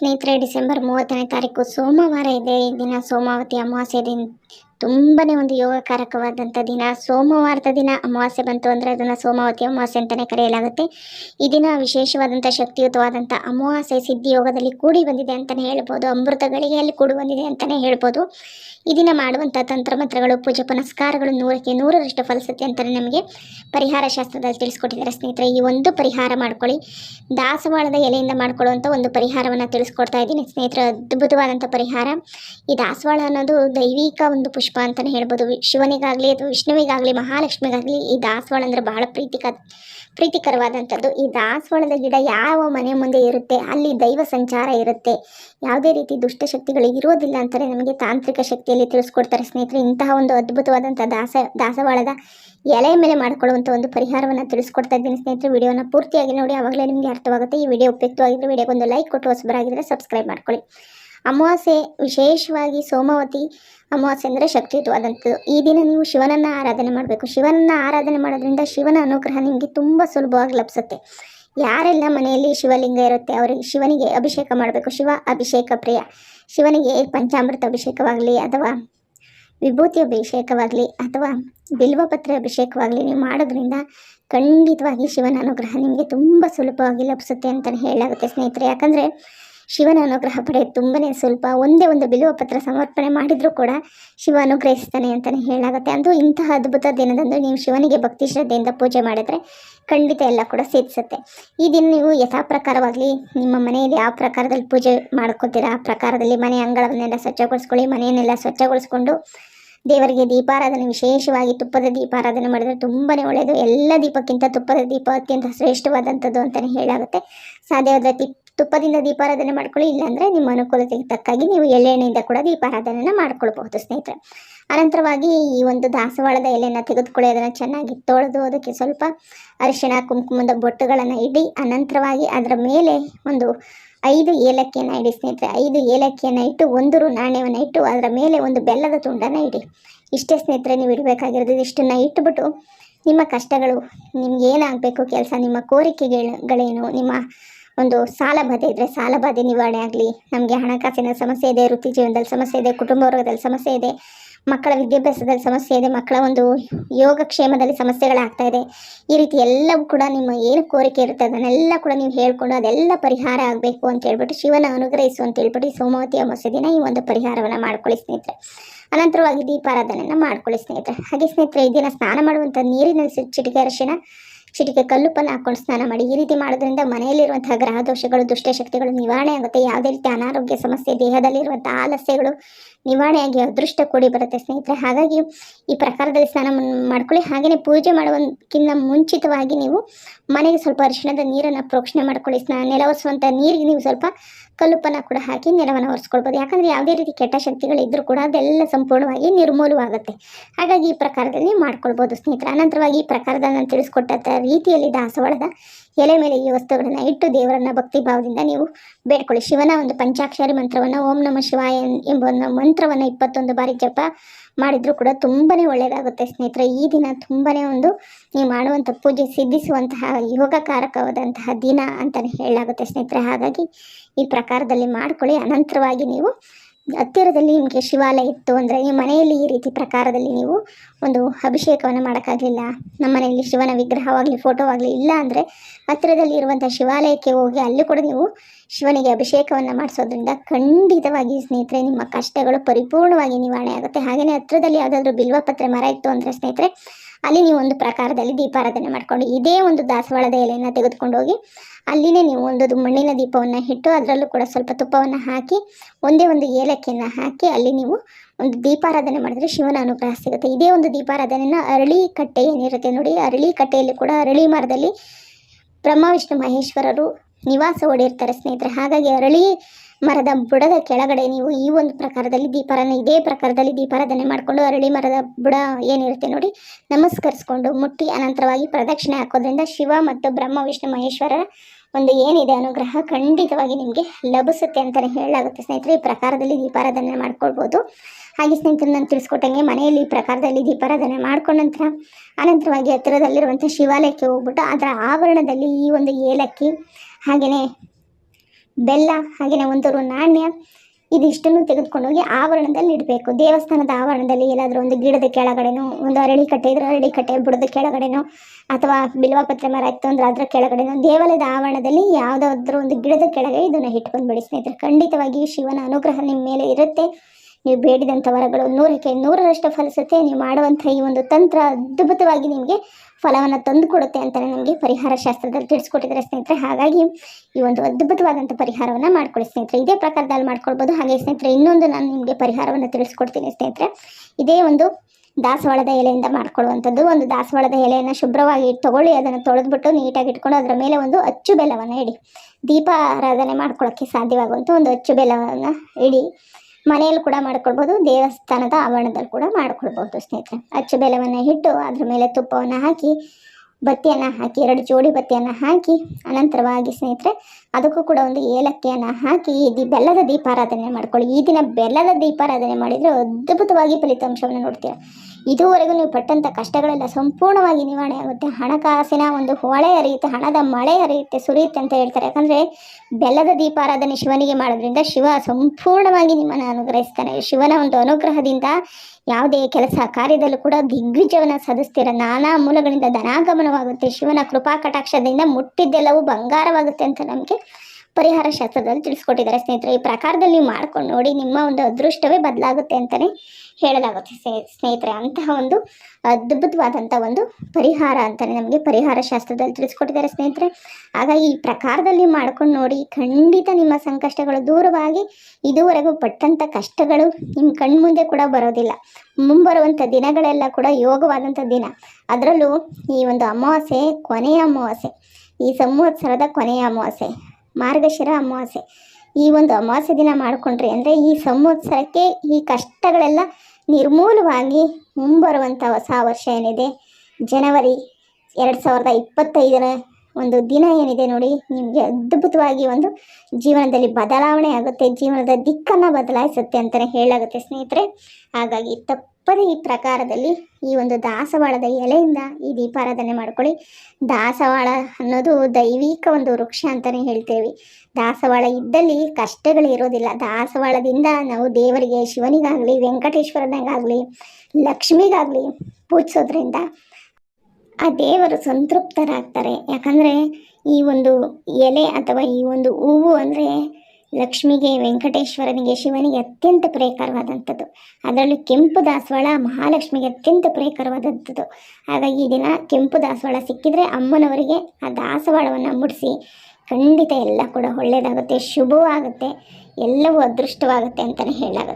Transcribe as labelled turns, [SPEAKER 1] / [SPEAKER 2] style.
[SPEAKER 1] ಸ್ನೇಹಿತರೆ ಡಿಸೆಂಬರ್ ಮೂವತ್ತನೇ ತಾರೀಕು ಸೋಮವಾರ ಇದೆ. ಈ ದಿನ ಸೋಮಾವತಿ ಅಮಾವಾಸ್ಯೆ ದಿನ. ತುಂಬನೇ ಒಂದು ಯೋಗಕಾರಕವಾದಂಥ ದಿನ. ಸೋಮವಾರದ ದಿನ ಅಮಾವಾಸ್ಯೆ ಬಂತು ಅಂದರೆ ಅದನ್ನು ಸೋಮವತಿ ಅಮಾವಾಸ್ಯೆ ಅಂತಲೇ ಕರೆಯಲಾಗುತ್ತೆ. ಈ ದಿನ ವಿಶೇಷವಾದಂಥ ಶಕ್ತಿಯುತವಾದಂಥ ಅಮಾವಾಸ್ಯೆ ಸಿದ್ಧಿ ಯೋಗದಲ್ಲಿ ಕೂಡಿ ಬಂದಿದೆ ಅಂತಲೇ ಹೇಳ್ಬೋದು. ಅಮೃತ ಗಳಿಗೆಯಲ್ಲಿ ಕೂಡಿ ಬಂದಿದೆ ಅಂತಲೇ ಹೇಳ್ಬೋದು. ಈ ದಿನ ಮಾಡುವಂಥ ತಂತ್ರಮಂತ್ರಗಳು, ಪೂಜೆ ಪುನಸ್ಕಾರಗಳು, ನೂರಕ್ಕೆ ನೂರರಷ್ಟು ಫಲಿಸುತ್ತೆ ಅಂತಲೇ ನಮಗೆ ಪರಿಹಾರ ಶಾಸ್ತ್ರದಲ್ಲಿ ತಿಳಿಸ್ಕೊಟ್ಟಿದ್ದಾರೆ. ಸ್ನೇಹಿತರೆ, ಈ ಒಂದು ಪರಿಹಾರ ಮಾಡ್ಕೊಳ್ಳಿ. ದಾಸವಾಳದ ಎಲೆಯಿಂದ ಮಾಡ್ಕೊಳ್ಳುವಂಥ ಒಂದು ಪರಿಹಾರವನ್ನು ತಿಳಿಸ್ಕೊಡ್ತಾ ಇದ್ದೀನಿ. ಸ್ನೇಹಿತರೆ ಅದ್ಭುತವಾದಂಥ ಪರಿಹಾರ. ಈ ದಾಸವಾಳ ಅನ್ನೋದು ದೈವಿಕ ಒಂದು ಪುಷ್ಪ ಅಂತಲೇ ಹೇಳ್ಬೋದು. ಶಿವನಿಗಾಗಲಿ ಅಥವಾ ವಿಷ್ಣುವಿಗಾಗಲಿ, ಮಹಾಲಕ್ಷ್ಮಿಗಾಗಲಿ ಈ ದಾಸವಾಳ ಅಂದರೆ ಬಹಳ ಪ್ರೀತಿಕ, ಪ್ರೀತಿಕರವಾದಂಥದ್ದು. ಈ ದಾಸವಾಳದ ಗಿಡ ಯಾವ ಮನೆ ಮುಂದೆ ಇರುತ್ತೆ, ಅಲ್ಲಿ ದೈವ ಸಂಚಾರ ಇರುತ್ತೆ, ಯಾವುದೇ ರೀತಿ ದುಷ್ಟಶಕ್ತಿಗಳು ಇರೋದಿಲ್ಲ ಅಂತಲೇ ನಮಗೆ ತಾಂತ್ರಿಕ ಶಕ್ತಿಯಲ್ಲಿ ತಿಳಿಸ್ಕೊಡ್ತಾರೆ ಸ್ನೇಹಿತರೆ. ಇಂತಹ ಒಂದು ಅದ್ಭುತವಾದಂಥ ದಾಸ, ದಾಸವಾಳದ ಎಲೆ ಮೇಲೆ ಮಾಡಿಕೊಳ್ಳುವಂಥ ಒಂದು ಪರಿಹಾರವನ್ನು ತಿಳಿಸ್ಕೊಡ್ತಾ ಇದ್ದೀನಿ ಸ್ನೇಹಿತರೆ. ವಿಡಿಯೋನ ಪೂರ್ತಿಯಾಗಿ ನೋಡಿ, ಆವಾಗಲೇ ನಿಮಗೆ ಅರ್ಥವಾಗುತ್ತೆ. ಈ ವಿಡಿಯೋ ಉಪಯುಕ್ತವಾಗಿದ್ದರೆ ವಿಡಿಯೋಗೆ ಒಂದು ಲೈಕ್ ಕೊಟ್ಟು ಹೊಸಬರಾಗಿದ್ದರೆ ಸಬ್ಸ್ಕ್ರೈಬ್ ಮಾಡ್ಕೊಳ್ಳಿ. ಅಮಾವಾಸ್ಯೆ ವಿಶೇಷವಾಗಿ ಸೋಮವತಿ ಅಮಾವಾಸ್ಯೆ ಅಂದರೆ ಶಕ್ತಿಯುತವಾದಂಥದ್ದು. ಈ ದಿನ ನೀವು ಶಿವನನ್ನು ಆರಾಧನೆ ಮಾಡಬೇಕು. ಶಿವನನ್ನು ಆರಾಧನೆ ಮಾಡೋದ್ರಿಂದ ಶಿವನ ಅನುಗ್ರಹ ನಿಮಗೆ ತುಂಬ ಸುಲಭವಾಗಿ ಲಭಿಸುತ್ತೆ. ಯಾರೆಲ್ಲ ಮನೆಯಲ್ಲಿ ಶಿವಲಿಂಗ ಇರುತ್ತೆ, ಅವರಿಗೆ ಶಿವನಿಗೆ ಅಭಿಷೇಕ ಮಾಡಬೇಕು. ಶಿವ ಅಭಿಷೇಕ ಪ್ರಿಯ. ಶಿವನಿಗೆ ಪಂಚಾಮೃತ ಅಭಿಷೇಕವಾಗಲಿ ಅಥವಾ ವಿಭೂತಿ ಅಭಿಷೇಕವಾಗಲಿ ಅಥವಾ ಬಿಲ್ವಪತ್ರ ಅಭಿಷೇಕವಾಗಲಿ ನೀವು ಮಾಡೋದ್ರಿಂದ ಖಂಡಿತವಾಗಿ ಶಿವನ ಅನುಗ್ರಹ ನಿಮಗೆ ತುಂಬ ಸುಲಭವಾಗಿ ಲಭಿಸುತ್ತೆ ಅಂತಲೇ ಹೇಳಲಾಗುತ್ತೆ ಸ್ನೇಹಿತರೆ. ಯಾಕಂದರೆ ಶಿವನ ಅನುಗ್ರಹ ಪಡೆಯೋದು ತುಂಬನೇ ಸ್ವಲ್ಪ ಒಂದೇ ಒಂದು ಬಿಲ್ವಪತ್ರ ಸಮರ್ಪಣೆ ಮಾಡಿದರೂ ಕೂಡ ಶಿವ ಅನುಗ್ರಹಿಸ್ತಾನೆ ಅಂತಲೇ ಹೇಳಾಗುತ್ತೆ. ಅಂದು ಇಂತಹ ಅದ್ಭುತ ದಿನದಂದು ನೀವು ಶಿವನಿಗೆ ಭಕ್ತಿ ಶ್ರದ್ಧೆಯಿಂದ ಪೂಜೆ ಮಾಡಿದರೆ ಖಂಡಿತ ಎಲ್ಲ ಕೂಡ ಸೇರಿಸುತ್ತೆ ಈ ದಿನ ನೀವು ಯಥಾ ಪ್ರಕಾರವಾಗಲಿ ನಿಮ್ಮ ಮನೆಯಲ್ಲಿ ಯಾವ ಪ್ರಕಾರದಲ್ಲಿ ಪೂಜೆ ಮಾಡ್ಕೋತೀರಾ, ಆ ಪ್ರಕಾರದಲ್ಲಿ ಮನೆ ಅಂಗಳವನ್ನೆಲ್ಲ ಸ್ವಚ್ಛಗೊಳಿಸ್ಕೊಳ್ಳಿ, ಮನೆಯನ್ನೆಲ್ಲ ಸ್ವಚ್ಛಗೊಳಿಸ್ಕೊಂಡು ದೇವರಿಗೆ ದೀಪಾರಾಧನೆ, ವಿಶೇಷವಾಗಿ ತುಪ್ಪದ ದೀಪಾರಾಧನೆ ಮಾಡಿದರೆ ತುಂಬಾ ಒಳ್ಳೆಯದು ಎಲ್ಲ ದೀಪಕ್ಕಿಂತ ತುಪ್ಪದ ದೀಪ ಅತ್ಯಂತ ಶ್ರೇಷ್ಠವಾದಂಥದ್ದು ಅಂತಲೇ ಹೇಳಾಗುತ್ತೆ. ಸಾಧ್ಯವಾದ ತಿ ತುಪ್ಪದಿಂದ ದೀಪಾರಾಧನೆ ಮಾಡ್ಕೊಳ್ಳಿ, ಇಲ್ಲಾಂದರೆ ನಿಮ್ಮ ಅನುಕೂಲತೆಗೆ ತಕ್ಕಾಗಿ ನೀವು ಎಳ್ಳೆಣ್ಣೆಯಿಂದ ಕೂಡ ದೀಪಾರಾಧನೆನ ಮಾಡ್ಕೊಳ್ಬಹುದು ಸ್ನೇಹಿತರೆ. ಅನಂತರವಾಗಿ ಈ ಒಂದು ದಾಸವಾಳದ ಎಲೆನ ತೆಗೆದುಕೊಳ್ಳಿ, ಅದನ್ನು ಚೆನ್ನಾಗಿ ತೊಳೆದು ಅದಕ್ಕೆ ಸ್ವಲ್ಪ ಅರಿಶಿಣ, ಕುಂಕುಮದ ಬೊಟ್ಟುಗಳನ್ನು ಇಡಿ, ಅನಂತರವಾಗಿ ಅದರ ಮೇಲೆ ಒಂದು ಐದು ಏಲಕ್ಕಿಯನ್ನು ಇಡಿ ಸ್ನೇಹಿತರೆ. ಐದು ಏಲಕ್ಕಿಯನ್ನು ಇಟ್ಟು ಒಂದು ನಾಣ್ಯವನ್ನು ಇಟ್ಟು ಅದರ ಮೇಲೆ ಒಂದು ಬೆಲ್ಲದ ತುಂಡನ್ನು ಇಡಿ. ಇಷ್ಟೇ ಸ್ನೇಹಿತರೆ, ನೀವು ಇಡಬೇಕಾಗಿರೋದು ಇಷ್ಟನ್ನು ಇಟ್ಬಿಟ್ಟು ನಿಮ್ಮ ಕಷ್ಟಗಳು ನಿಮ್ಗೆ ಏನಾಗಬೇಕು, ಕೆಲಸ ನಿಮ್ಮ ಕೋರಿಕೆಗಳೇನು, ನಿಮ್ಮ ಒಂದು ಸಾಲ ಬಾಧೆ ಇದ್ದರೆ ಸಾಲ ಬಾಧೆ ನಿವಾರಣೆ ಆಗಲಿ. ನಮಗೆ ಹಣಕಾಸಿನ ಸಮಸ್ಯೆ ಇದೆ, ವೃತ್ತಿ ಜೀವನದಲ್ಲಿ ಸಮಸ್ಯೆ ಇದೆ, ಕುಟುಂಬ ವರ್ಗದಲ್ಲಿ ಸಮಸ್ಯೆ ಇದೆ, ಮಕ್ಕಳ ವಿದ್ಯಾಭ್ಯಾಸದಲ್ಲಿ ಸಮಸ್ಯೆ ಇದೆ, ಮಕ್ಕಳ ಒಂದು ಯೋಗಕ್ಷೇಮದಲ್ಲಿ ಸಮಸ್ಯೆಗಳಾಗ್ತಾ ಇದೆ. ಈ ರೀತಿ ಎಲ್ಲವೂ ಕೂಡ ನಿಮ್ಮ ಏನು ಕೋರಿಕೆ ಇರುತ್ತೆ ಅದನ್ನೆಲ್ಲ ಕೂಡ ನೀವು ಹೇಳ್ಕೊಂಡು ಅದೆಲ್ಲ ಪರಿಹಾರ ಆಗಬೇಕು ಅಂತ ಹೇಳ್ಬಿಟ್ಟು ಶಿವನ ಅನುಗ್ರಹಿಸು ಅಂತ ಹೇಳ್ಬಿಟ್ಟು ಸೋಮವತಿ ಅಮಾಸ್ಯ ದಿನ ಈ ಒಂದು ಪರಿಹಾರವನ್ನು ಮಾಡ್ಕೊಳ್ಳಿ ಸ್ನೇಹಿತರೆ. ಅನಂತರವಾಗಿ ದೀಪಾರಾಧನೆಯನ್ನು ಮಾಡ್ಕೊಳ್ಳಿ ಸ್ನೇಹಿತರೆ. ಹಾಗೆ ಸ್ನೇಹಿತರೆ, ಈ ದಿನ ಸ್ನಾನ ಮಾಡುವಂಥ ನೀರಿನಲ್ಲಿ ಚಿಟಿಕೆ ಅರಿಶಿಣ ಚಿಟಿಕೆ ಕಲ್ಲುಪ್ಪನ್ನು ಹಾಕೊಂಡು ಸ್ನಾನ ಮಾಡಿ, ಈ ರೀತಿ ಮಾಡೋದ್ರಿಂದ ಮನೆಯಲ್ಲಿರುವಂತಹ ಗ್ರಹ ದೋಷಗಳು ದುಷ್ಟಶಕ್ತಿಗಳು ನಿವಾರಣೆ ಆಗುತ್ತೆ. ಯಾವುದೇ ರೀತಿ ಅನಾರೋಗ್ಯ ಸಮಸ್ಯೆ ದೇಹದಲ್ಲಿರುವಂತಹ ಆಲಸ್ಯಗಳು ನಿವಾರಣೆಯಾಗಿ ಅದೃಷ್ಟ ಕೂಡಿ ಬರುತ್ತೆ ಸ್ನೇಹಿತರೆ. ಹಾಗಾಗಿ ಈ ಪ್ರಕಾರದಲ್ಲಿ ಸ್ನಾನ ಮಾಡ್ಕೊಳ್ಳಿ. ಹಾಗೆಯೇ ಪೂಜೆ ಮಾಡುವಕ್ಕಿಂತ ಮುಂಚಿತವಾಗಿ ನೀವು ಮನೆಗೆ ಸ್ವಲ್ಪ ಅರಿಶಿಣದ ನೀರನ್ನು ಪ್ರೋಕ್ಷಣೆ ಮಾಡ್ಕೊಳ್ಳಿ. ಸ್ನಾನ ನೆಲ ನೀರಿಗೆ ನೀವು ಸ್ವಲ್ಪ ಕಲ್ಲುಪ್ಪನ್ನು ಕೂಡ ಹಾಕಿ ನೆರವನ್ನು ಒರೆಸ್ಕೊಳ್ಬೋದು. ಯಾಕಂದರೆ ಯಾವುದೇ ರೀತಿ ಕೆಟ್ಟ ಶಕ್ತಿಗಳು ಇದ್ದರೂ ಕೂಡ ಅದೆಲ್ಲ ಸಂಪೂರ್ಣವಾಗಿ ನಿರ್ಮೂಲವಾಗುತ್ತೆ. ಹಾಗಾಗಿ ಈ ಪ್ರಕಾರದಲ್ಲಿ ಮಾಡ್ಕೊಳ್ಬೋದು ಸ್ನೇಹಿತರೆ. ಅನಂತರವಾಗಿ ಈ ಪ್ರಕಾರದ ನಾನು ತಿಳಿಸ್ಕೊಟ್ಟಂಥ ರೀತಿಯಲ್ಲಿ ದಾಸವಾಳದ ಎಲೆ ಮೇಲೆ ಈ ವಸ್ತುಗಳನ್ನು ಇಟ್ಟು ದೇವರನ್ನ ಭಕ್ತಿ ಭಾವದಿಂದ ನೀವು ಬೇಡ್ಕೊಳ್ಳಿ. ಶಿವನ ಒಂದು ಪಂಚಾಕ್ಷರಿ ಮಂತ್ರವನ್ನು ಓಂ ನಮ ಶಿವಾಯ ಎಂಬ ಒಂದು ಮಂತ್ರವನ್ನು ಇಪ್ಪತ್ತೊಂದು ಬಾರಿ ಜಪ ಮಾಡಿದರೂ ಕೂಡ ತುಂಬಾ ಒಳ್ಳೆಯದಾಗುತ್ತೆ ಸ್ನೇಹಿತರೆ. ಈ ದಿನ ತುಂಬಾ ಒಂದು ನೀವು ಮಾಡುವಂಥ ಪೂಜೆ ಸಿದ್ಧಿಸುವಂತಹ ಯೋಗಕಾರಕವಾದಂತಹ ದಿನ ಅಂತಲೇ ಹೇಳಲಾಗುತ್ತೆ ಸ್ನೇಹಿತರೆ. ಹಾಗಾಗಿ ಈ ಪ್ರಕಾರದಲ್ಲಿ ಮಾಡ್ಕೊಳ್ಳಿ. ಅನಂತರವಾಗಿ ನೀವು ಹತ್ತಿರದಲ್ಲಿ ನಿಮಗೆ ಶಿವಾಲಯ ಇತ್ತು ಅಂದರೆ ನಿಮ್ಮ ಮನೆಯಲ್ಲಿ ಈ ರೀತಿ ಪ್ರಕಾರದಲ್ಲಿ ನೀವು ಒಂದು ಅಭಿಷೇಕವನ್ನು ಮಾಡೋಕ್ಕಾಗಲಿಲ್ಲ? ನಮ್ಮ ಮನೆಯಲ್ಲಿ ಶಿವನ ವಿಗ್ರಹವಾಗಲಿ ಫೋಟೋವಾಗಲಿ ಇಲ್ಲ ಅಂದರೆ ಹತ್ತಿರದಲ್ಲಿ ಇರುವಂಥ ಶಿವಾಲಯಕ್ಕೆ ಹೋಗಿ ಅಲ್ಲಿ ಕೂಡ ನೀವು ಶಿವನಿಗೆ ಅಭಿಷೇಕವನ್ನು ಮಾಡಿಸೋದ್ರಿಂದ ಖಂಡಿತವಾಗಿ ಸ್ನೇಹಿತರೆ ನಿಮ್ಮ ಕಷ್ಟಗಳು ಪರಿಪೂರ್ಣವಾಗಿ ನಿವಾರಣೆ ಆಗುತ್ತೆ. ಹಾಗೆಯೇ ಹತ್ತಿರದಲ್ಲಿ ಯಾವುದಾದ್ರೂ ಬಿಲ್ವಪತ್ರೆ ಮರ ಇತ್ತು ಅಂದರೆ ಸ್ನೇಹಿತರೆ ಅಲ್ಲಿ ನೀವು ಒಂದು ಪ್ರಕಾರದಲ್ಲಿ ದೀಪಾರಾಧನೆ ಮಾಡಿಕೊಂಡು ಇದೇ ಒಂದು ದಾಸವಾಳದ ಎಲೆಯನ್ನು ತೆಗೆದುಕೊಂಡು ಹೋಗಿ ಅಲ್ಲಿನೇ ನೀವು ಒಂದು ಮಣ್ಣಿನ ದೀಪವನ್ನು ಇಟ್ಟು ಅದರಲ್ಲೂ ಕೂಡ ಸ್ವಲ್ಪ ತುಪ್ಪವನ್ನು ಹಾಕಿ ಒಂದೇ ಒಂದು ಏಲಕ್ಕಿಯನ್ನು ಹಾಕಿ ಅಲ್ಲಿ ನೀವು ಒಂದು ದೀಪಾರಾಧನೆ ಮಾಡಿದ್ರೆ ಶಿವನ ಅನುಗ್ರಹ ಸಿಗುತ್ತೆ. ಇದೇ ಒಂದು ದೀಪಾರಾಧನೆನ ಅರಳಿ ಕಟ್ಟೆ ಏನಿರುತ್ತೆ ನೋಡಿ, ಅರಳಿ ಕಟ್ಟೆಯಲ್ಲಿ ಕೂಡ ಅರಳಿ ಮರದಲ್ಲಿ ಬ್ರಹ್ಮ, ವಿಷ್ಣು, ಮಹೇಶ್ವರರು ನಿವಾಸ ಓಡಿರ್ತಾರೆ ಸ್ನೇಹಿತರೆ. ಹಾಗಾಗಿ ಅರಳಿ ಮರದ ಬುಡದ ಕೆಳಗಡೆ ನೀವು ಈ ಒಂದು ಪ್ರಕಾರದಲ್ಲಿ ದೀಪಾರಾಧನೆ ಇದೇ ಪ್ರಕಾರದಲ್ಲಿ ದೀಪಾರಾಧನೆ ಮಾಡಿಕೊಂಡು ಅರಳಿ ಮರದ ಬುಡ ಏನಿರುತ್ತೆ ನೋಡಿ, ನಮಸ್ಕರಿಸ್ಕೊಂಡು ಮುಟ್ಟಿ ಅನಂತರವಾಗಿ ಪ್ರದಕ್ಷಿಣೆ ಹಾಕೋದ್ರಿಂದ ಶಿವ ಮತ್ತು ಬ್ರಹ್ಮ, ವಿಷ್ಣು, ಮಹೇಶ್ವರರ ಒಂದು ಏನಿದೆ ಅನುಗ್ರಹ ಖಂಡಿತವಾಗಿ ನಿಮಗೆ ಲಭಿಸುತ್ತೆ ಅಂತಲೇ ಹೇಳಲಾಗುತ್ತೆ ಸ್ನೇಹಿತರೆ. ಈ ಪ್ರಕಾರದಲ್ಲಿ ದೀಪಾರಾಧನೆ ಮಾಡ್ಕೊಳ್ಬೋದು. ಹಾಗೆ ಸ್ನೇಹಿತರು, ನಾನು ತಿಳಿಸ್ಕೊಟ್ಟಂಗೆ ಮನೆಯಲ್ಲಿ ಈ ಪ್ರಕಾರದಲ್ಲಿ ದೀಪಾರಾಧನೆ ಮಾಡ್ಕೊಂಡ ನಂತರ ಅನಂತರವಾಗಿ ಹತ್ತಿರದಲ್ಲಿರುವಂಥ ಶಿವಾಲಯಕ್ಕೆ ಹೋಗ್ಬಿಟ್ಟು ಅದರ ಆವರಣದಲ್ಲಿ ಈ ಒಂದು ಏಲಕ್ಕಿ ಹಾಗೆಯೇ ಬೆಲ್ಲ ಹಾಗೆಯೇ ಒಂದೂರು ನಾಣ್ಯ, ಇದಿಷ್ಟನ್ನು ತೆಗೆದುಕೊಂಡೋಗಿ ಆವರಣದಲ್ಲಿ ಇಡಬೇಕು. ದೇವಸ್ಥಾನದ ಆವರಣದಲ್ಲಿ ಎಲ್ಲಾದರೂ ಒಂದು ಗಿಡದ ಕೆಳಗಡೆನೋ, ಒಂದು ಅರಳಿ ಕಟ್ಟೆ ಇದ್ರೆ ಅರಳಿ ಕಟ್ಟೆ, ಬುಡದ ಕೆಳಗಡೆನೋ, ಅಥವಾ ಬಿಲ್ವಪತ್ರೆ ಮರ ಇತ್ತು ಅಂದ್ರೆ ಅದರ ಕೆಳಗಡೆನೋ, ದೇವಾಲಯದ ಆವರಣದಲ್ಲಿ ಯಾವುದಾದ್ರೂ ಒಂದು ಗಿಡದ ಕೆಳಗೆ ಇದನ್ನು ಇಟ್ಟು ಬಂದ್ಬಿಡಿ ಸ್ನೇಹಿತರೆ. ಖಂಡಿತವಾಗಿ ಶಿವನ ಅನುಗ್ರಹ ನಿಮ್ಮ ಮೇಲೆ ಇರುತ್ತೆ. ನೀವು ಬೇಡಿದಂಥ ವರಗಳು ನೂರಕ್ಕೆ ನೂರರಷ್ಟು ಫಲಿಸುತ್ತೆ. ನೀವು ಮಾಡುವಂಥ ಈ ಒಂದು ತಂತ್ರ ಅದ್ಭುತವಾಗಿ ನಿಮಗೆ ಫಲವನ್ನು ತಂದು ಕೊಡುತ್ತೆ ಅಂತಲೇ ನಮಗೆ ಪರಿಹಾರ ಶಾಸ್ತ್ರದಲ್ಲಿ ತಿಳಿಸ್ಕೊಟ್ಟಿದ್ದಾರೆ ಸ್ನೇಹಿತರೆ. ಹಾಗಾಗಿ ಈ ಒಂದು ಅದ್ಭುತವಾದಂಥ ಪರಿಹಾರವನ್ನು ಮಾಡ್ಕೊಳ್ಳಿ ಸ್ನೇಹಿತರೆ. ಇದೇ ಪ್ರಕಾರದಲ್ಲಿ ಮಾಡ್ಕೊಳ್ಬೋದು. ಹಾಗೆ ಸ್ನೇಹಿತರೆ, ಇನ್ನೊಂದು ನಾನು ನಿಮಗೆ ಪರಿಹಾರವನ್ನು ತಿಳಿಸ್ಕೊಡ್ತೀನಿ ಸ್ನೇಹಿತರೆ. ಇದೇ ಒಂದು ದಾಸವಾಳದ ಎಲೆಯಿಂದ ಮಾಡ್ಕೊಳ್ಳುವಂಥದ್ದು. ಒಂದು ದಾಸವಾಳದ ಎಲೆಯನ್ನು ಶುಭ್ರವಾಗಿ ತಗೊಳ್ಳಿ, ಅದನ್ನು ತೊಳೆದ್ಬಿಟ್ಟು ನೀಟಾಗಿ ಇಟ್ಕೊಂಡು ಅದರ ಮೇಲೆ ಒಂದು ಅಚ್ಚು ಬೆಲ್ಲವನ್ನು ಇಡಿ. ದೀಪಾರಾಧನೆ ಮಾಡ್ಕೊಳ್ಳೋಕ್ಕೆ ಸಾಧ್ಯವಾಗುವಂಥ ಒಂದು ಅಚ್ಚು ಬೆಲ್ಲವನ್ನು ಇಡಿ. ಮನೆಯಲ್ಲಿ ಕೂಡ ಮಾಡ್ಕೊಳ್ಬೋದು, ದೇವಸ್ಥಾನದ ಆವರಣದಲ್ಲಿ ಕೂಡ ಮಾಡ್ಕೊಳ್ಬೋದು ಸ್ನೇಹಿತರೆ. ಅಚ್ಚು ಬೆಲವನ್ನು ಇಟ್ಟು ಅದ್ರ ಮೇಲೆ ತುಪ್ಪವನ್ನು ಹಾಕಿ, ಬತ್ತಿಯನ್ನು ಹಾಕಿ, ಎರಡು ಜೋಡಿ ಬತ್ತಿಯನ್ನು ಹಾಕಿ, ಅನಂತರವಾಗಿ ಸ್ನೇಹಿತರೆ, ಅದಕ್ಕೂ ಕೂಡ ಒಂದು ಏಲಕ್ಕಿಯನ್ನು ಹಾಕಿ ಈ ಬೆಲ್ಲದ ದೀಪಾರಾಧನೆ ಮಾಡ್ಕೊಳ್ಳಿ. ಈ ದಿನ ಬೆಲ್ಲದ ದೀಪಾರಾಧನೆ ಮಾಡಿದರೆ ಅದ್ಭುತವಾಗಿ ಫಲಿತಾಂಶವನ್ನು ನೋಡ್ತೀರ. ಇದುವರೆಗೂ ನೀವು ಪಟ್ಟಂಥ ಕಷ್ಟಗಳೆಲ್ಲ ಸಂಪೂರ್ಣವಾಗಿ ನಿವಾರಣೆ ಆಗುತ್ತೆ. ಹಣಕಾಸಿನ ಒಂದು ಹೊಳೆ ಹರಿಯುತ್ತೆ ಹಣದ ಮಳೆ ಹರಿಯುತ್ತೆ ಸುರಿಯುತ್ತೆ ಅಂತ ಹೇಳ್ತಾರೆ. ಯಾಕಂದರೆ ಬೆಲ್ಲದ ದೀಪಾರಾಧನೆ ಶಿವನಿಗೆ ಮಾಡೋದ್ರಿಂದ ಶಿವ ಸಂಪೂರ್ಣವಾಗಿ ನಿಮ್ಮನ್ನು ಅನುಗ್ರಹಿಸ್ತಾನೆ. ಶಿವನ ಒಂದು ಅನುಗ್ರಹದಿಂದ ಯಾವುದೇ ಕೆಲಸ ಕಾರ್ಯದಲ್ಲೂ ಕೂಡ ದಿಗ್ವಿಜಯವನ್ನು ಸಾಧಿಸ್ತೀರ. ನಾನಾ ಮೂಲಗಳಿಂದ ಧನಾಗಮನವಾಗುತ್ತೆ. ಶಿವನ ಕೃಪಾ ಕಟಾಕ್ಷದಿಂದ ಮುಟ್ಟಿದ್ದೆಲ್ಲವೂ ಬಂಗಾರವಾಗುತ್ತೆ ಅಂತ ನಮಗೆ ಪರಿಹಾರ ಶಾಸ್ತ್ರದಲ್ಲಿ ತಿಳಿಸ್ಕೊಟ್ಟಿದ್ದಾರೆ ಸ್ನೇಹಿತರೆ. ಈ ಪ್ರಕಾರದಲ್ಲಿ ಮಾಡ್ಕೊಂಡು ನೋಡಿ, ನಿಮ್ಮ ಒಂದು ಅದೃಷ್ಟವೇ ಬದಲಾಗುತ್ತೆ ಅಂತಲೇ ಹೇಳಲಾಗುತ್ತೆ ಸ್ನೇ- ಸ್ನೇಹಿತರೆ. ಅಂತಹ ಒಂದು ಅದ್ಭುತವಾದಂಥ ಒಂದು ಪರಿಹಾರ ಅಂತಲೇ ನಮಗೆ ಪರಿಹಾರ ಶಾಸ್ತ್ರದಲ್ಲಿ ತಿಳಿಸ್ಕೊಟ್ಟಿದ್ದಾರೆ ಸ್ನೇಹಿತರೆ. ಹಾಗಾಗಿ ಈ ಪ್ರಕಾರದಲ್ಲಿ ಮಾಡ್ಕೊಂಡು ನೋಡಿ, ಖಂಡಿತ ನಿಮ್ಮ ಸಂಕಷ್ಟಗಳು ದೂರವಾಗಿ ಇದುವರೆಗೂ ಪಟ್ಟಂಥ ಕಷ್ಟಗಳು ನಿಮ್ಮ ಕಣ್ಮುಂದೆ ಕೂಡ ಬರೋದಿಲ್ಲ. ಮುಂಬರುವಂಥ ದಿನಗಳೆಲ್ಲ ಕೂಡ ಯೋಗವಾದಂಥ ದಿನ. ಅದರಲ್ಲೂ ಈ ಒಂದು ಅಮಾವಾಸ್ಯೆ ಕೊನೆಯ ಅಮಾವಾಸ್ಯೆ, ಈ ಸಂವತ್ಸರದ ಕೊನೆಯ ಅಮಾವಾಸ್ಯೆ ಮಾರ್ಗಶಿರ ಅಮಾವಾಸ್ಯೆ. ಈ ಒಂದು ಅಮಾವಾಸ್ಯೆ ದಿನ ಮಾಡಿಕೊಂಡ್ರಿ ಅಂದರೆ ಈ ಸಂವತ್ಸರಕ್ಕೆ ಈ ಕಷ್ಟಗಳೆಲ್ಲ ನಿರ್ಮೂಲವಾಗಿ ಮುಂಬರುವಂಥ ಹೊಸ ವರ್ಷ ಏನಿದೆ? ಜನವರಿ ಎರಡು ಸಾವಿರದ ಇಪ್ಪತ್ತೈದರ ಒಂದು ದಿನ ಏನಿದೆ ನೋಡಿ, ನಿಮಗೆ ಅದ್ಭುತವಾಗಿ ಒಂದು ಜೀವನದಲ್ಲಿ ಬದಲಾವಣೆ ಆಗುತ್ತೆ, ಜೀವನದ ದಿಕ್ಕನ್ನು ಬದಲಾಯಿಸುತ್ತೆ ಅಂತಲೇ ಹೇಳಾಗುತ್ತೆ ಸ್ನೇಹಿತರೆ. ಹಾಗಾಗಿ ತಪ್ಪದೇ ಈ ಪ್ರಕಾರದಲ್ಲಿ ಈ ಒಂದು ದಾಸವಾಳದ ಎಲೆಯಿಂದ ಈ ದೀಪಾರಾಧನೆ ಮಾಡ್ಕೊಳ್ಳಿ. ದಾಸವಾಳ ಅನ್ನೋದು ದೈವಿಕ ಒಂದು ವೃಕ್ಷ ಅಂತಲೇ ಹೇಳ್ತೇವೆ. ದಾಸವಾಳ ಇದ್ದಲ್ಲಿ ಕಷ್ಟಗಳು ಇರೋದಿಲ್ಲ. ದಾಸವಾಳದಿಂದ ನಾವು ದೇವರಿಗೆ, ಶಿವನಿಗಾಗಲಿ, ವೆಂಕಟೇಶ್ವರನಿಗಾಗಲಿ, ಲಕ್ಷ್ಮಿಗಾಗಲಿ ಪೂಜಿಸೋದ್ರಿಂದ ಆ ದೇವರು ಸಂತೃಪ್ತರಾಗ್ತಾರೆ. ಯಾಕಂದರೆ ಈ ಒಂದು ಎಲೆ ಅಥವಾ ಈ ಒಂದು ಹೂವು ಅಂದರೆ ಲಕ್ಷ್ಮಿಗೆ, ವೆಂಕಟೇಶ್ವರನಿಗೆ, ಶಿವನಿಗೆ ಅತ್ಯಂತ ಪ್ರಿಯಕರವಾದಂಥದ್ದು. ಅದರಲ್ಲೂ ಕೆಂಪು ದಾಸವಾಳ ಮಹಾಲಕ್ಷ್ಮಿಗೆ ಅತ್ಯಂತ ಪ್ರಿಯಕರವಾದಂಥದ್ದು. ಹಾಗಾಗಿ ಈ ದಿನ ಕೆಂಪು ದಾಸವಾಳ ಸಿಕ್ಕಿದರೆ ಅಮ್ಮನವರಿಗೆ ಆ ದಾಸವಾಳವನ್ನು ಮುಡಿಸಿ ಖಂಡಿತ ಎಲ್ಲ ಕೂಡ ಒಳ್ಳೆಯದಾಗುತ್ತೆ ಶುಭವಾಗುತ್ತೆ, ಎಲ್ಲವೂ ಅದೃಷ್ಟವಾಗುತ್ತೆ ಅಂತಲೇ ಹೇಳಾಗುತ್ತೆ